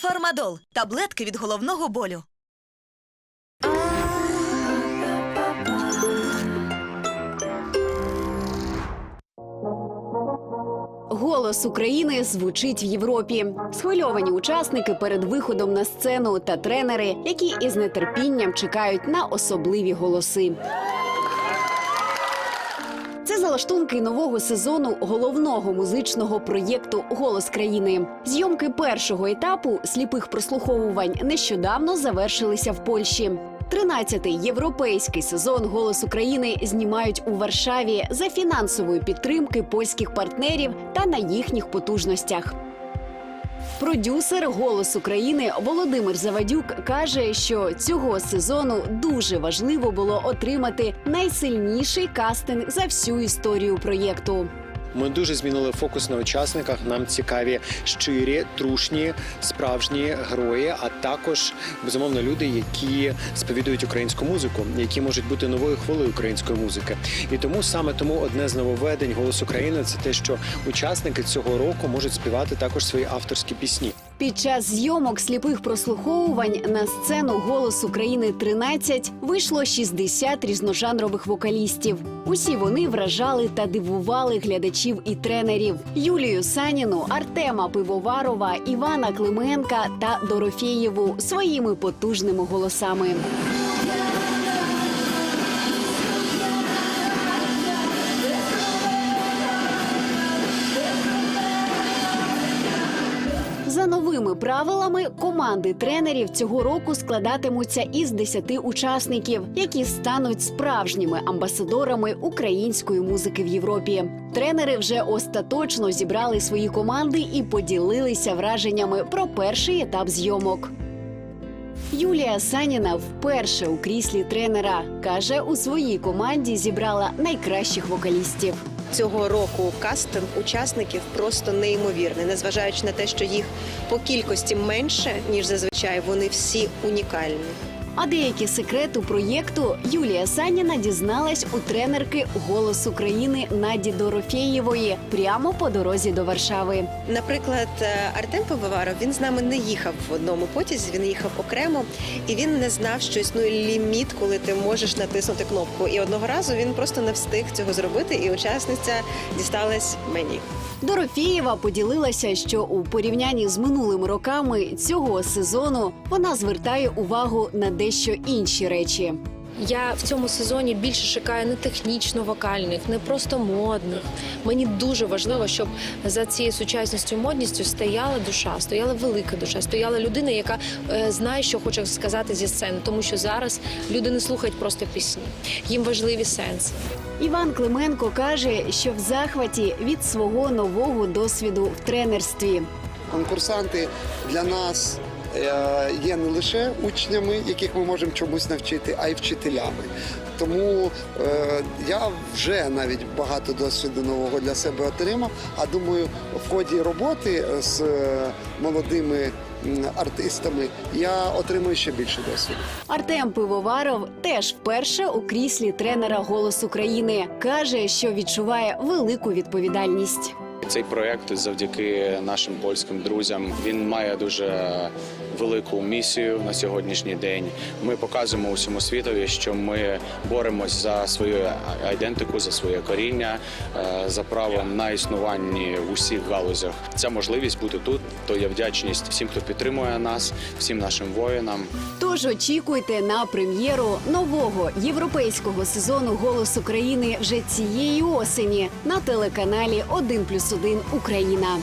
Фармадол таблетки від головного болю. Голос України звучить в Європі. Схвильовані учасники перед виходом на сцену та тренери, які із нетерпінням чекають на особливі голоси. Це залаштунки нового сезону головного музичного проєкту Голос країни. Зйомки першого етапу сліпих прослуховувань нещодавно завершилися в Польщі. Тринадцятий європейський сезон Голос України знімають у Варшаві за фінансової підтримки польських партнерів та на їхніх потужностях. Продюсер Голос України Володимир Завадюк каже, що цього сезону дуже важливо було отримати найсильніший кастинг за всю історію проєкту. Ми дуже змінили фокус на учасниках. Нам цікаві щирі, трушні, справжні герої, а також безумовно люди, які сповідують українську музику, які можуть бути новою хвилею української музики. І тому саме тому одне з нововведень голос України це те, що учасники цього року можуть співати також свої авторські пісні. Під час зйомок сліпих прослуховувань на сцену Голос України 13 вийшло 60 різножанрових вокалістів. Усі вони вражали та дивували глядачів і тренерів: Юлію Саніну, Артема Пивоварова, Івана Клименка та Дорофєєву своїми потужними голосами. Правилами команди тренерів цього року складатимуться із 10 учасників, які стануть справжніми амбасадорами української музики в Європі. Тренери вже остаточно зібрали свої команди і поділилися враженнями про перший етап зйомок. Юлія Саніна вперше у кріслі тренера каже, у своїй команді зібрала найкращих вокалістів. Цього року кастинг учасників просто неймовірний, незважаючи на те, що їх по кількості менше ніж зазвичай, вони всі унікальні. А деякі секрети проєкту Юлія Саніна дізналась у тренерки Голос України Наді Дорофєєвої прямо по дорозі до Варшави. Наприклад, е, Артем Пивоваров він з нами не їхав в одному потязі, він їхав окремо, і він не знав, що існує ліміт, коли ти можеш натиснути кнопку. І одного разу він просто не встиг цього зробити, і учасниця дісталась мені. Дорофєєва поділилася, що у порівнянні з минулими роками цього сезону вона звертає увагу на дещо інші речі. Я в цьому сезоні більше шукаю не технічно вокальних, не просто модних. Мені дуже важливо, щоб за цією сучасністю і модністю стояла душа, стояла велика душа, стояла людина, яка е, знає, що хоче сказати зі сцени, тому що зараз люди не слухають просто пісні. Їм важливі сенси. Іван Клименко каже, що в захваті від свого нового досвіду в тренерстві. конкурсанти для нас є не лише учнями, яких ми можемо чомусь навчити, а й вчителями. Тому е, я вже навіть багато досвіду нового для себе отримав. А думаю, в ході роботи з е, молодими артистами я отримую ще більше досвіду. Артем Пивоваров теж вперше у кріслі тренера Голос України каже, що відчуває велику відповідальність. Цей проект завдяки нашим польським друзям він має дуже велику місію на сьогоднішній день. Ми показуємо усьому світові, що ми боремось за свою айдентику, за своє коріння, е, за право на існування в усіх галузях. Ця можливість бути тут, то є вдячність всім, хто підтримує нас, всім нашим воїнам. Тож очікуйте на прем'єру нового європейського сезону Голос України вже цієї осені на телеканалі 1+,1 Україна.